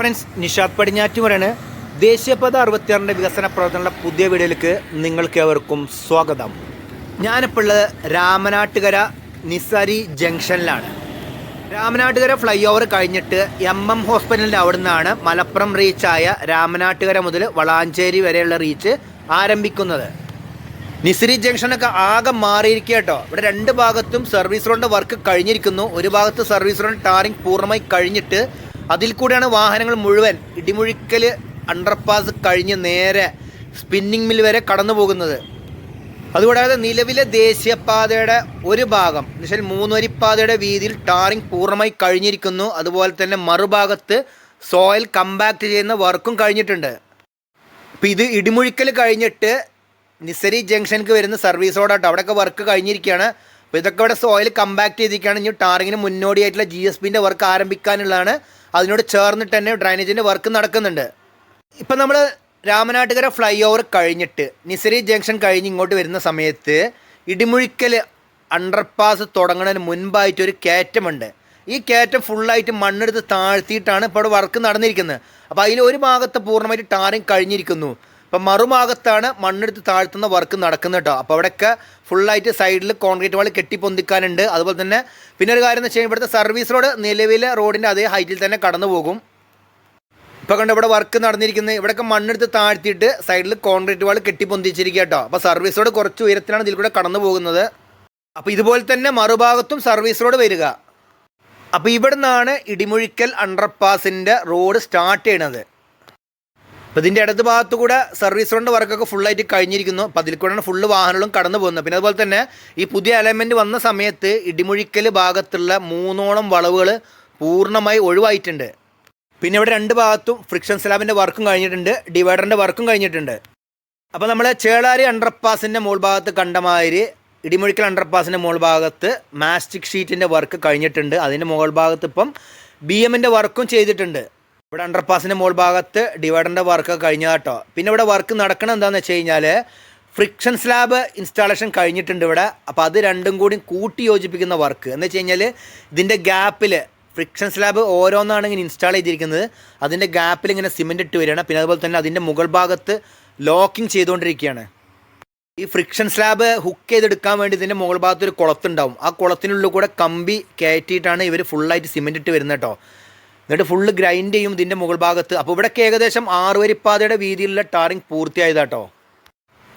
Friends Nishad പടിഞ്ഞാറ്റുമുറാണ് ദേശീയപാത അറുപത്തിയാറിന്റെ വികസന പ്രവർത്തനങ്ങളുടെ പുതിയ വീഡിയോയിലേക്ക് നിങ്ങൾക്ക് ഏവർക്കും സ്വാഗതം. ഞാനിപ്പോൾ ഉള്ളത് രാമനാട്ടുകര നിസാരി ജംഗ്ഷനിലാണ്. രാമനാട്ടുകര ഫ്ലൈ ഓവർ കഴിഞ്ഞിട്ട് എം എം ഹോസ്പിറ്റലിന്റെ അവിടെ നിന്നാണ് മലപ്പുറം റീച്ചായ രാമനാട്ടുകര മുതൽ വളാഞ്ചേരി വരെയുള്ള റീച്ച് ആരംഭിക്കുന്നത്. നിസരി ജംഗ്ഷനൊക്കെ ആകെ മാറിയിരിക്കുക കേട്ടോ. ഇവിടെ രണ്ട് ഭാഗത്തും സർവീസ് റോഡിന്റെ വർക്ക് കഴിഞ്ഞിരിക്കുന്നു. ഒരു ഭാഗത്ത് സർവീസ് റോഡ് ടാറിംഗ് പൂർണമായി കഴിഞ്ഞിട്ട് അതിൽ കൂടെയാണ് വാഹനങ്ങൾ മുഴുവൻ ഇടിമുഴിക്കൽ അണ്ടർപാസ് കഴിഞ്ഞ് നേരെ സ്പിന്നിങ് മിൽ വരെ കടന്നു പോകുന്നത്. അതുകൂടാതെ നിലവിലെ ദേശീയപാതയുടെ ഒരു ഭാഗം എന്നുവെച്ചാൽ മൂന്നുവരിപ്പാതയുടെ വീതിയിൽ ടാറിംഗ് പൂർണമായി കഴിഞ്ഞിരിക്കുന്നു. അതുപോലെ തന്നെ മറുഭാഗത്ത് സോയിൽ കമ്പാക്ട് ചെയ്യുന്ന വർക്കും കഴിഞ്ഞിട്ടുണ്ട്. അപ്പം ഇത് ഇടിമുഴിക്കൽ കഴിഞ്ഞിട്ട് നിസരി ജംഗ്ഷനിക്ക് വരുന്ന സർവീസ് റോഡാട്ടോ അവിടെയൊക്കെ വർക്ക് കഴിഞ്ഞിരിക്കുകയാണ്. അപ്പോൾ ഇതൊക്കെ ഇവിടെ സോയിൽ കമ്പാക്ട് ചെയ്തിരിക്കുകയാണ്. ഇനി ടാറിങ്ങിന് മുന്നോടിയായിട്ടുള്ള ജി എസ് പിന്റെ വർക്ക് ആരംഭിക്കാനുള്ളതാണ്. അതിനോട് ചേർന്നിട്ട് തന്നെ ഡ്രൈനേജിന്റെ വർക്ക് നടക്കുന്നുണ്ട്. ഇപ്പം നമ്മൾ രാമനാട്ടുകര ഫ്ലൈ ഓവർ കഴിഞ്ഞിട്ട് നിസരി ജംഗ്ഷൻ കഴിഞ്ഞ് ഇങ്ങോട്ട് വരുന്ന സമയത്ത് ഇടിമുഴിക്കൽ അണ്ടർപാസ് തുടങ്ങുന്നതിന് മുൻപായിട്ട് ഒരു കയറ്റമുണ്ട്. ഈ കയറ്റം ഫുള്ളായിട്ട് മണ്ണെടുത്ത് താഴ്ത്തിയിട്ടാണ് ഇപ്പോൾ വർക്ക് നടന്നിരിക്കുന്നത്. അപ്പോൾ അതിൽ ഒരു ഭാഗത്ത് പൂർണമായിട്ട് ടാറിങ് കഴിഞ്ഞിരിക്കുന്നു. അപ്പം മറുഭാഗത്താണ് മണ്ണെടുത്ത് താഴ്ത്തുന്ന വർക്ക് നടക്കുന്നത് കേട്ടോ. അപ്പോൾ അവിടെയൊക്കെ ഫുള്ളായിട്ട് സൈഡിൽ കോൺക്രീറ്റ് വാൾ കെട്ടിപ്പൊന്തിക്കാനുണ്ട്. അതുപോലെ തന്നെ പിന്നെ ഒരു കാര്യം എന്ന് വെച്ച് കഴിഞ്ഞാൽ ഇവിടുത്തെ സർവീസ് റോഡ് നിലവിലെ റോഡിന്റെ അതേ ഹൈറ്റിൽ തന്നെ കടന്നു പോകും. ഇപ്പോൾ കണ്ട് ഇവിടെ വർക്ക് നടന്നിരിക്കുന്നത്. ഇവിടെയൊക്കെ മണ്ണെടുത്ത് താഴ്ത്തിയിട്ട് സൈഡിൽ കോൺക്രീറ്റ് വാൾ കെട്ടിപ്പൊന്തിച്ചിരിക്കുക കേട്ടോ. അപ്പോൾ സർവീസ് റോഡ് കുറച്ച് ഉയരത്തിലാണ് ഇതിൽ കൂടെ കടന്നു പോകുന്നത്. അപ്പോൾ ഇതുപോലെ തന്നെ മറുഭാഗത്തും സർവീസ് റോഡ് വരിക. അപ്പോൾ ഇവിടെ നിന്നാണ് ഇടിമുഴിക്കൽ അണ്ടർപാസിന്റെ റോഡ് സ്റ്റാർട്ട് ചെയ്യണത്. അപ്പോൾ ഇതിന്റെ ഇടത് ഭാഗത്ത് കൂടെ സർവീസ് ഫ്രണ്ട് വർക്കൊക്കെ ഫുള്ളായിട്ട് കഴിഞ്ഞിരിക്കുന്നു. അപ്പോൾ അതിൽ കൂടെയാണ് ഫുള്ള് വാഹനങ്ങളും കടന്നു പോകുന്നത്. പിന്നെ അതുപോലെ തന്നെ ഈ പുതിയ എലമെന്റ് വന്ന സമയത്ത് ഇടിമുഴിക്കൽ ഭാഗത്തുള്ള മൂന്നോളം വളവുകൾ പൂർണമായി ഒഴിവായിട്ടുണ്ട്. പിന്നെ ഇവിടെ രണ്ട് ഭാഗത്തും ഫ്രിക്ഷൻ സ്ലാബിന്റെ വർക്കും കഴിഞ്ഞിട്ടുണ്ട്. ഡിവൈഡറിന്റെ വർക്കും കഴിഞ്ഞിട്ടുണ്ട്. അപ്പോൾ നമ്മൾ ചേളാരി അണ്ടർപാസിന്റെ മുകൾ ഭാഗത്ത് കണ്ടമാതിരി ഇടിമുഴിക്കൽ അണ്ടർപാസിന്റെ മുകൾ ഭാഗത്ത് മാസ്റ്റിക് ഷീറ്റിന്റെ വർക്ക് കഴിഞ്ഞിട്ടുണ്ട്. അതിന്റെ മുകൾ ഭാഗത്ത് ഇപ്പം ബി എമ്മിന്റെ വർക്കും ചെയ്തിട്ടുണ്ട്. ഇവിടെ അണ്ടർപാസിന്റെ മുകൾ ഭാഗത്ത് ഡിവൈഡറിന്റെ വർക്ക് കഴിഞ്ഞാട്ടോ പിന്നെ ഇവിടെ വർക്ക് നടക്കണം എന്താണെന്ന് വെച്ച് കഴിഞ്ഞാൽ ഫ്രിക്ഷൻ സ്ലാബ് ഇൻസ്റ്റാളേഷൻ കഴിഞ്ഞിട്ടുണ്ട് ഇവിടെ. അപ്പോൾ അത് രണ്ടും കൂടി കൂട്ടി യോജിപ്പിക്കുന്ന വർക്ക് എന്ന് വെച്ച് കഴിഞ്ഞാൽ ഇതിന്റെ ഗ്യാപ്പിൽ ഫ്രിക്ഷൻ സ്ലാബ് ഓരോന്നാണ് ഇങ്ങനെ ഇൻസ്റ്റാൾ ചെയ്തിരിക്കുന്നത്. അതിന്റെ ഗ്യാപ്പിൽ ഇങ്ങനെ സിമെന്റ് ഇട്ട് വരികയാണ്. പിന്നെ അതുപോലെ തന്നെ അതിന്റെ മുകൾ ഭാഗത്ത് ലോക്കിംഗ് ചെയ്തുകൊണ്ടിരിക്കുകയാണ്. ഈ ഫ്രിക്ഷൻ സ്ലാബ് ഹുക്ക് ചെയ്തെടുക്കാൻ വേണ്ടി ഇതിന്റെ മുകൾ ഭാഗത്ത് ഒരു കുളത്തുണ്ടാവും. ആ കുളത്തിനുള്ളിൽ കൂടെ കമ്പി കയറ്റിയിട്ടാണ് ഇവർ ഫുള്ളായിട്ട് സിമെന്റ് ഇട്ട് വരുന്നത് കേട്ടോ എന്നിട്ട് ഫുള്ള് ഗ്രൈൻഡ് ചെയ്യും ഇതിന്റെ മുകൾ ഭാഗത്ത്. അപ്പോൾ ഇവിടെയൊക്കെ ഏകദേശം ആറ് വരിപ്പാതയുടെ വീതിയിലുള്ള ടാറിങ് പൂർത്തിയായതാട്ടോ.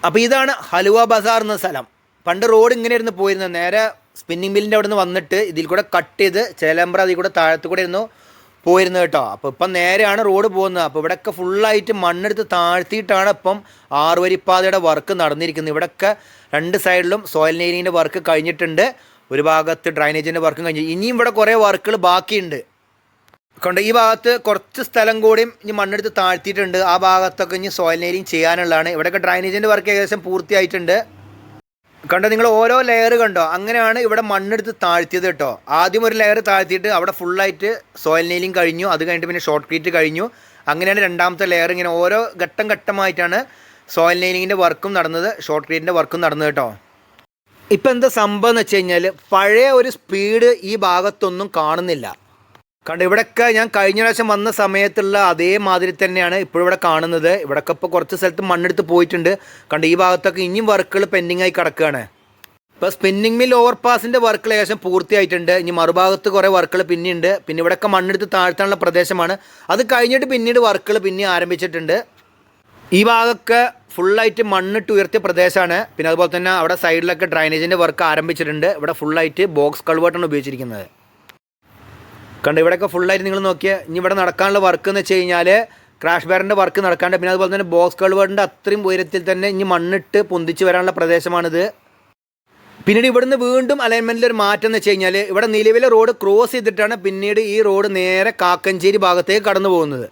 അപ്പോൾ ഇതാണ് ഹലുവ ബസാർ എന്ന സ്ഥലം. പണ്ട് റോഡ് ഇങ്ങനെ ഇരുന്ന് പോയിരുന്നത്. നേരെ സ്പിന്നിങ് മില്ലിന്റെ അവിടെ നിന്ന് വന്നിട്ട് ഇതിൽ കൂടെ കട്ട് ചെയ്ത് ചേലമ്പ്ര അതിൽ കൂടെ താഴത്ത് കൂടെ ഇരുന്നു പോയിരുന്നത് കേട്ടോ. അപ്പോൾ ഇപ്പം നേരെയാണ് റോഡ് പോകുന്നത്. അപ്പോൾ ഇവിടെയൊക്കെ ഫുള്ളായിട്ട് മണ്ണെടുത്ത് താഴ്ത്തിയിട്ടാണ് ഇപ്പം ആറുവരിപ്പാതയുടെ വർക്ക് നടന്നിരിക്കുന്നത്. ഇവിടെയൊക്കെ രണ്ട് സൈഡിലും സോയിൽ നെയിലിങ്ങിന്റെ വർക്ക് കഴിഞ്ഞിട്ടുണ്ട്. ഒരു ഭാഗത്ത് ഡ്രൈനേജിന്റെ വർക്കും കഴിഞ്ഞു. ഇനിയും ഇവിടെ കുറേ വർക്കുകൾ ബാക്കിയുണ്ട്. കൊണ്ട് ഈ ഭാഗത്ത് കുറച്ച് സ്ഥലം കൂടിയും ഇനി മണ്ണെടുത്ത് താഴ്ത്തിയിട്ടുണ്ട്. ആ ഭാഗത്തൊക്കെ ഇനി സോയിൽ നെയിലിംഗ് ചെയ്യാനുള്ളതാണ്. ഇവിടെയൊക്കെ ഡ്രൈനേജിന്റെ വർക്ക് ഏകദേശം പൂർത്തിയായിട്ടുണ്ട്. കണ്ടോ നിങ്ങൾ ഓരോ ലെയർ കണ്ടോ? അങ്ങനെയാണ് ഇവിടെ മണ്ണെടുത്ത് താഴ്ത്തിയത് കേട്ടോ. ആദ്യം ഒരു ലെയർ താഴ്ത്തിയിട്ട് അവിടെ ഫുള്ളായിട്ട് സോയിൽ നെയിലിംഗ് കഴിഞ്ഞു. അത് കഴിഞ്ഞിട്ട് പിന്നെ ഷോർട്ട് ക്രീറ്റ് കഴിഞ്ഞു. അങ്ങനെയാണ് രണ്ടാമത്തെ ലെയർ ഇങ്ങനെ ഓരോ ഘട്ടം ഘട്ടമായിട്ടാണ് സോയിൽ നെയിലിങ്ങിന്റെ വർക്കും നടന്നത് ഷോർട്ട് ക്രീറ്റിന്റെ വർക്കും നടന്നത് കേട്ടോ. ഇപ്പം എന്താ സംഭവം എന്ന് വെച്ച് കഴിഞ്ഞാൽ പഴയ ഒരു സ്പീഡ് ഈ ഭാഗത്തൊന്നും കാണുന്നില്ല. കണ്ട് ഇവിടെയൊക്കെ ഞാൻ കഴിഞ്ഞ പ്രാവശ്യം വന്ന സമയത്തുള്ള അതേമാതിരി തന്നെയാണ് ഇപ്പോഴും ഇവിടെ കാണുന്നത്. ഇവിടെയൊക്കെ ഇപ്പോൾ കുറച്ച് സ്ഥലത്ത് മണ്ണെടുത്ത് പോയിട്ടുണ്ട്. കണ്ട് ഈ ഭാഗത്തൊക്കെ ഇനിയും വർക്കുകൾ പെൻഡിങ് ആയി കിടക്കുകയാണ്. ഇപ്പോൾ സ്പിന്നിങ് മിൽ ഓവർ പാസിന്റെ വർക്കുകൾ ഏകദേശം പൂർത്തിയായിട്ടുണ്ട്. ഇനി മറുഭാഗത്ത് കുറേ വർക്കുകൾ പിന്നെയുണ്ട്. പിന്നെ ഇവിടെയൊക്കെ മണ്ണെടുത്ത് താഴ്ത്താനുള്ള പ്രദേശമാണ്. അത് കഴിഞ്ഞിട്ട് പിന്നീട് വർക്കുകൾ പിന്നെ ആരംഭിച്ചിട്ടുണ്ട്. ഈ ഭാഗമൊക്കെ ഫുള്ളായിട്ട് മണ്ണിട്ട് ഉയർത്തിയ പ്രദേശമാണ്. പിന്നെ അതുപോലെ തന്നെ അവിടെ സൈഡിലൊക്കെ ഡ്രൈനേജിന്റെ വർക്ക് ആരംഭിച്ചിട്ടുണ്ട്. ഇവിടെ ഫുള്ളായിട്ട് ബോക്സ് കൾവേർട്ടാണ് ഉപയോഗിച്ചിരിക്കുന്നത്. കണ്ട് ഇവിടെയൊക്കെ ഫുള്ളായിട്ട് നിങ്ങൾ നോക്കിയാൽ ഇനി ഇവിടെ നടക്കാനുള്ള വർക്ക് എന്ന് വെച്ച് കഴിഞ്ഞാൽ ക്രാഷ് ബാറിന്റെ വർക്ക് നടക്കാണ്ട് പിന്നെ അതുപോലെ തന്നെ ബോക്സ് കൾവേർഡിന്റെ അത്രയും ഉയരത്തിൽ തന്നെ ഇനി മണ്ണിട്ട് പൊന്തിച്ച് വരാനുള്ള പ്രദേശമാണിത്. പിന്നീട് ഇവിടുന്ന് വീണ്ടും അലൈൻമെന്റിൽ ഒരു മാറ്റം എന്ന് വെച്ച് കഴിഞ്ഞാൽ ഇവിടെ നിലവിലെ റോഡ് ക്രോസ് ചെയ്തിട്ടാണ് പിന്നീട് ഈ റോഡ് നേരെ കാക്കഞ്ചേരി ഭാഗത്തേക്ക് കടന്നു പോകുന്നത്.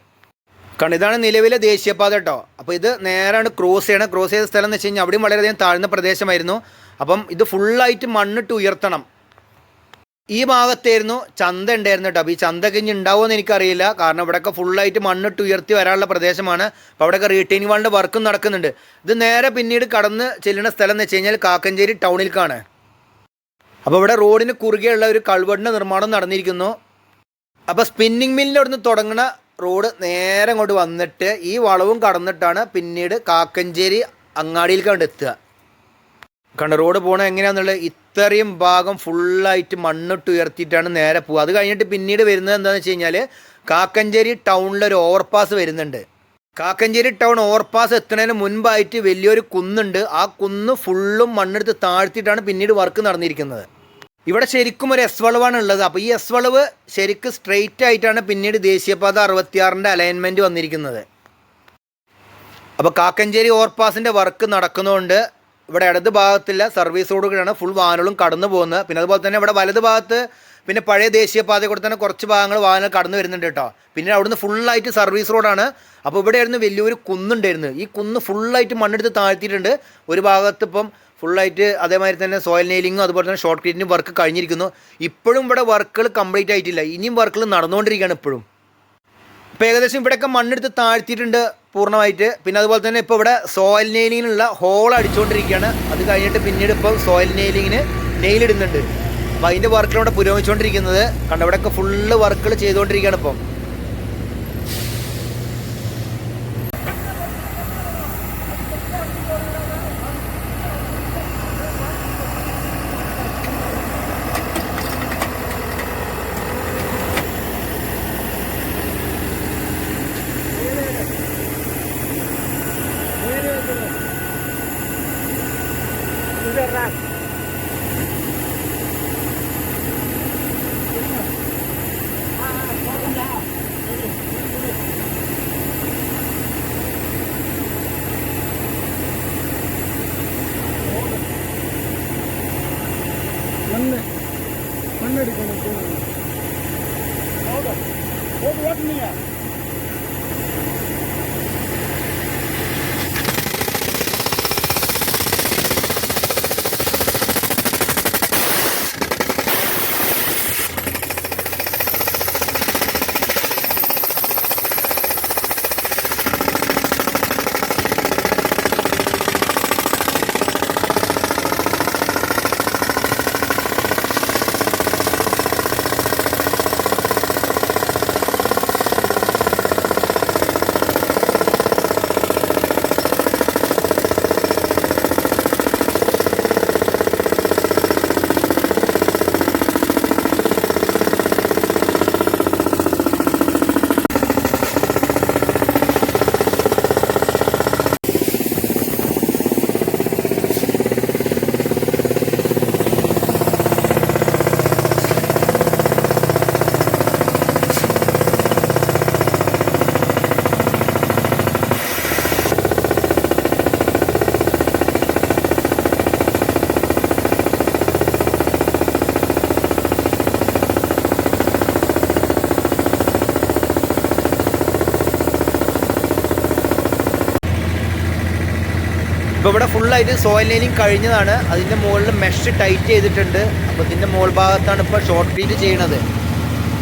കാരണം ഇതാണ് നിലവിലെ ദേശീയപാത കേട്ടോ. അപ്പോൾ ഇത് നേരാണ് ക്രോസ് ചെയ്യണം ക്രോസ് ചെയ്ത സ്ഥലം എന്ന് വെച്ച് കഴിഞ്ഞാൽ അവിടെയും വളരെയധികം താഴ്ന്ന പ്രദേശമായിരുന്നു. അപ്പം ഇത് ഫുള്ളായിട്ട് മണ്ണിട്ട് ഉയർത്തണം. ഈ ഭാഗത്തായിരുന്നു ചന്ത ഉണ്ടായിരുന്നു കേട്ടോ. അപ്പോൾ ഈ ചന്തയൊക്കെ ഇനി ഉണ്ടാവുമെന്ന് എനിക്കറിയില്ല. കാരണം ഇവിടെയൊക്കെ ഫുള്ളായിട്ട് മണ്ണിട്ട് ഉയർത്തി വരാനുള്ള പ്രദേശമാണ്. അപ്പോൾ അവിടെയൊക്കെ റീറ്റെയിനിങ് വാളിന്റെ വർക്കും നടക്കുന്നുണ്ട്. ഇത് നേരെ പിന്നീട് കടന്ന് ചെല്ലുന്ന സ്ഥലം എന്ന് വെച്ച് കഴിഞ്ഞാൽ കാക്കഞ്ചേരി ടൗണിൽക്കാണ് അപ്പോൾ ഇവിടെ റോഡിന് കുറുകെയുള്ള ഒരു കൾവടിന്റെ നിർമ്മാണം നടന്നിരിക്കുന്നു. അപ്പോൾ സ്പിന്നിങ് മില്ലിന്റെ അവിടുന്ന് തുടങ്ങുന്ന റോഡ് നേരെ അങ്ങോട്ട് വന്നിട്ട് ഈ വളവും കടന്നിട്ടാണ് പിന്നീട് കാക്കഞ്ചേരി അങ്ങാടിയിലേക്ക് അങ്ങോട്ട് എത്തുക. കണ്ട റോഡ് പോണ എങ്ങനെയാണെന്നുള്ളത് ഇത്രയും ഭാഗം ഫുള്ളായിട്ട് മണ്ണിട്ട് ഉയർത്തിയിട്ടാണ് നേരെ പോവുക. അത് കഴിഞ്ഞിട്ട് പിന്നീട് വരുന്നത് എന്താണെന്ന് വെച്ച് കഴിഞ്ഞാൽ കാക്കഞ്ചേരി ടൗണിലൊരു ഓവർപാസ് വരുന്നുണ്ട്. കാക്കഞ്ചേരി ടൗൺ ഓവർപാസ് എത്തുന്നതിന് മുൻപായിട്ട് വലിയൊരു കുന്നുണ്ട്. ആ കുന്ന് ഫുള്ളും മണ്ണെടുത്ത് താഴ്ത്തിയിട്ടാണ് പിന്നീട് വർക്ക് നടന്നിരിക്കുന്നത്. ഇവിടെ ശരിക്കും ഒരു എസ് വളവാണ് ഉള്ളത്. അപ്പോൾ ഈ എസ് വളവ് ശരിക്കും സ്ട്രെയിറ്റ് ആയിട്ടാണ് പിന്നീട് ദേശീയപാത അറുപത്തിയാറിന്റെ അലൈൻമെന്റ് വന്നിരിക്കുന്നത്. അപ്പോൾ കാക്കഞ്ചേരി ഓവർപാസിന്റെ വർക്ക് നടക്കുന്നതുകൊണ്ട് ഇവിടെ ഇടത് സർവീസ് റോഡുകളാണ് ഫുൾ വാഹനങ്ങളും കടന്നു പോകുന്നത്. പിന്നെ അതുപോലെ തന്നെ ഇവിടെ വലത് ഭാഗത്ത് പിന്നെ പഴയ ദേശീയപാതയിൽ കൂടെ തന്നെ കുറച്ച് ഭാഗങ്ങൾ വാഹനങ്ങൾ കടന്നു വരുന്നുണ്ട് കേട്ടോ. പിന്നെ അവിടുന്ന് ഫുള്ളായിട്ട് സർവീസ് റോഡാണ്. അപ്പോൾ ഇവിടെയായിരുന്നു വലിയൊരു കുന്നുണ്ടായിരുന്നു. ഈ കുന്ന് ഫുള്ളായിട്ട് മണ്ണെടുത്ത് താഴ്ത്തിയിട്ടുണ്ട്. ഒരു ഭാഗത്ത് ഇപ്പം ഫുള്ളായിട്ട് അതേമാതിരി തന്നെ സോയിൽ നെയിലിങ്ങും അതുപോലെ തന്നെ ഷോർട്ട് ക്രീറ്റിനും വർക്ക് കഴിഞ്ഞിരിക്കുന്നു. ഇപ്പോഴും ഇവിടെ വർക്കുകൾ കംപ്ലീറ്റ് ആയിട്ടില്ല. ഇനിയും വർക്കുകൾ നടന്നുകൊണ്ടിരിക്കുകയാണ് ഇപ്പോഴും. ഇപ്പോൾ ഏകദേശം ഇവിടെയൊക്കെ മണ്ണെടുത്ത് താഴ്ത്തിയിട്ടുണ്ട് പൂർണമായിട്ട്. പിന്നെ അതുപോലെ തന്നെ ഇപ്പോൾ ഇവിടെ സോയിൽ നെയിലിങ്ങിനുള്ള ഹോൾ അടിച്ചുകൊണ്ടിരിക്കുകയാണ് അത് കഴിഞ്ഞിട്ട് പിന്നീട് ഇപ്പോൾ സോയിൽ നെയിലിങ്ങിന് നെയിലിടുന്നുണ്ട് അപ്പോൾ അതിന്റെ വർക്കിലൂടെ പുരോഗമിച്ചുകൊണ്ടിരിക്കുന്നത് കണ്ട ഇവിടെയൊക്കെ ഫുള്ള് വർക്കുകൾ ചെയ്തുകൊണ്ടിരിക്കുകയാണ് ഇപ്പം. മണ്ണ് മണ്ണെടുക്കണം ഓട്ടുന്നില്ല ഇപ്പോൾ ഇവിടെ ഫുള്ളായിട്ട് സോയിൽ ലൈനിങ് കഴിഞ്ഞതാണ്. അതിന്റെ മുകളിൽ മെഷ് ടൈറ്റ് ചെയ്തിട്ടുണ്ട്. അപ്പോൾ ഇതിന്റെ മുകൾ ഭാഗത്താണ് ഇപ്പോൾ ഷോർട്ട് ഫീറ്റ് ചെയ്യണത്.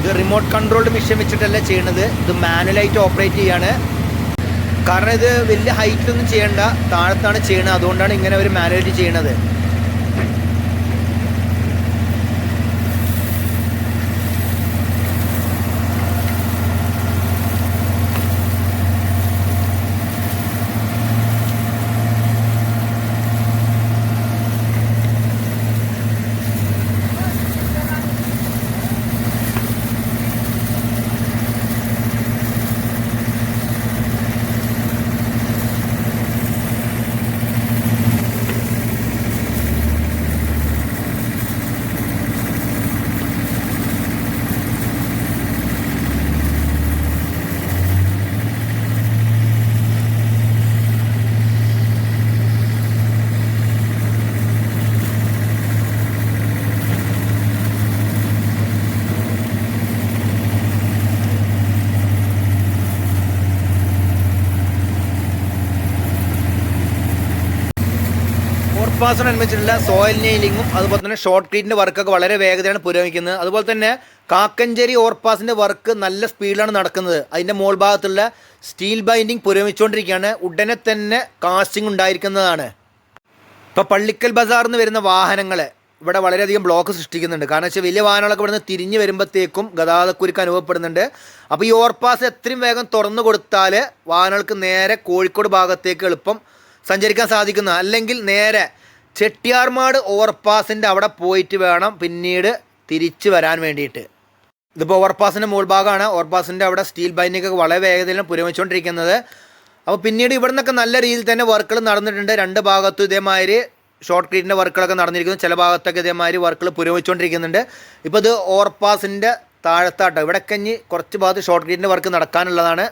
ഇത് റിമോട്ട് കൺട്രോൾഡ് മെഷീൻ വെച്ചിട്ടല്ല ചെയ്യണത്. ഇത് മാനുവലായിട്ട് ഓപ്പറേറ്റ് ചെയ്യാണ്. കാരണം ഇത് വലിയ ഹൈറ്റ് ഒന്നും ചെയ്യേണ്ട. താഴത്താണ് ചെയ്യണത്. അതുകൊണ്ടാണ് ഇങ്ങനെ അവർ മാനുവലായിട്ട് ചെയ്യണത്. ഓർപ്പാസിനനുസരിച്ചുള്ള സോയിൽ നെയിലിങ്ങും അതുപോലെ തന്നെ ഷോർട്ട് ക്രീറ്റിന്റെ വർക്കൊക്കെ വളരെ വേഗതയാണ് പുരോഗമിക്കുന്നത്. അതുപോലെ തന്നെ കാക്കഞ്ചേരി ഓവർപാസിന്റെ വർക്ക് നല്ല സ്പീഡിലാണ് നടക്കുന്നത്. അതിന്റെ മോൾ ഭാഗത്തുള്ള സ്റ്റീൽ ബൈൻഡിങ് പുരോഗമിച്ചുകൊണ്ടിരിക്കുകയാണ്. ഉടനെ തന്നെ കാസ്റ്റിംഗ് ഉണ്ടായിരിക്കുന്നതാണ്. ഇപ്പോൾ പള്ളിക്കൽ ബസാറിൽ നിന്ന് വരുന്ന വാഹനങ്ങൾ ഇവിടെ വളരെയധികം ബ്ലോക്ക് സൃഷ്ടിക്കുന്നുണ്ട്. കാരണം വെച്ചാൽ വലിയ വാഹനങ്ങളൊക്കെ ഇവിടുന്ന് തിരിഞ്ഞ് വരുമ്പോഴത്തേക്കും ഗതാഗതക്കുരുക്ക് അനുഭവപ്പെടുന്നുണ്ട്. അപ്പോൾ ഈ ഓവർപാസ് എത്രയും വേഗം തുറന്നു കൊടുത്താൽ വാഹനങ്ങൾക്ക് നേരെ കോഴിക്കോട് ഭാഗത്തേക്ക് എളുപ്പം സഞ്ചരിക്കാൻ സാധിക്കുന്ന അല്ലെങ്കിൽ നേരെ ചെട്ടിയാർമാട് ഓവർപാസിന്റെ അവിടെ പോയിട്ട് വേണം പിന്നീട് തിരിച്ചു വരാൻ വേണ്ടിയിട്ട്. ഇതിപ്പോൾ ഓവർപാസിന്റെ മുകൾ ഭാഗമാണ്. ഓവർപാസിന്റെ അവിടെ സ്റ്റീൽ ബൈൻഡിങ്ങൊക്കെ വളരെ വേഗത്തിൽ പുരോഗമിച്ചുകൊണ്ടിരിക്കുന്നത്. അപ്പോൾ പിന്നീട് ഇവിടെ നിന്നൊക്കെ നല്ല രീതിയിൽ തന്നെ വർക്കുകൾ നടന്നിട്ടുണ്ട്. രണ്ട് ഭാഗത്തും ഇതേമാതിരി ഷോർട്ട് ക്രീറ്റിന്റെ വർക്കുകളൊക്കെ നടന്നിരിക്കുന്നു. ചില ഭാഗത്തൊക്കെ ഇതേമാതിരി വർക്കുകൾ പുരോഗമിച്ചുകൊണ്ടിരിക്കുന്നുണ്ട്. ഇപ്പോൾ ഇത് ഓവർപാസിന്റെ താഴത്താട്ടോ. ഇവിടെ കഞ്ഞി കുറച്ച് ഭാഗത്ത് ഷോർട്ട് ക്രീറ്റിന്റെ വർക്ക് നടക്കാനുള്ളതാണ്.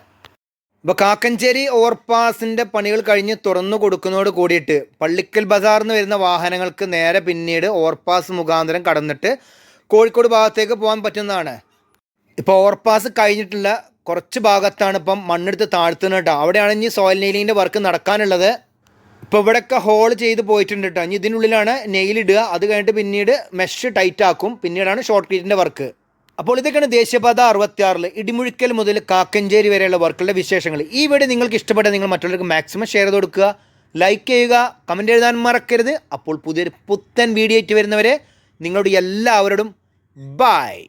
ഇപ്പോൾ കാക്കഞ്ചേരി ഓവർപാസിന്റെ പണികൾ കഴിഞ്ഞ് തുറന്നു കൊടുക്കുന്നതോട് കൂടിയിട്ട് പള്ളിക്കൽ ബസാറിൽ വരുന്ന വാഹനങ്ങൾക്ക് നേരെ പിന്നീട് ഓവർപാസ് മുഖാന്തരം കടന്നിട്ട് കോഴിക്കോട് ഭാഗത്തേക്ക് പോകാൻ പറ്റുന്നതാണ്. ഇപ്പോൾ ഓവർപാസ് കഴിഞ്ഞിട്ടുള്ള കുറച്ച് ഭാഗത്താണ് ഇപ്പം മണ്ണെടുത്ത് താഴ്ത്തുന്നത് കേട്ടോ. അവിടെയാണ് ഇനി സോയിൽ നെയിലിങ്ങിന്റെ വർക്ക് നടക്കാനുള്ളത്. ഇപ്പോൾ ഇവിടെയൊക്കെ ഹോൾ ചെയ്ത് പോയിട്ടുണ്ട് കേട്ടോ. ഇനി ഇതിനുള്ളിലാണ് നെയിലിടുക അത് കഴിഞ്ഞിട്ട് പിന്നീട് മെഷ് ടൈറ്റ് ആക്കും പിന്നീടാണ് ഷോർട്ട് ക്രീറ്റിന്റെ വർക്ക്. അപ്പോൾ ഇതൊക്കെയാണ് ദേശീയപാത അറുപത്തിയാറിൽ ഇടിമുഴിക്കൽ മുതൽ കാക്കഞ്ചേരി വരെയുള്ള വർക്കുകളുടെ വിശേഷങ്ങൾ. ഈ വീഡിയോ നിങ്ങൾക്ക് ഇഷ്ടപ്പെട്ട നിങ്ങൾ മറ്റുള്ളവർക്ക് മാക്സിമം ഷെയർ ചെയ്ത് കൊടുക്കുക ലൈക്ക് ചെയ്യുക കമന്റ് എഴുതാൻ മറക്കരുത്. അപ്പോൾ പുതിയൊരു പുത്തൻ വീഡിയോ ആയിട്ട് വരുന്നവരെ നിങ്ങളോട് എല്ലാവരോടും ബായ്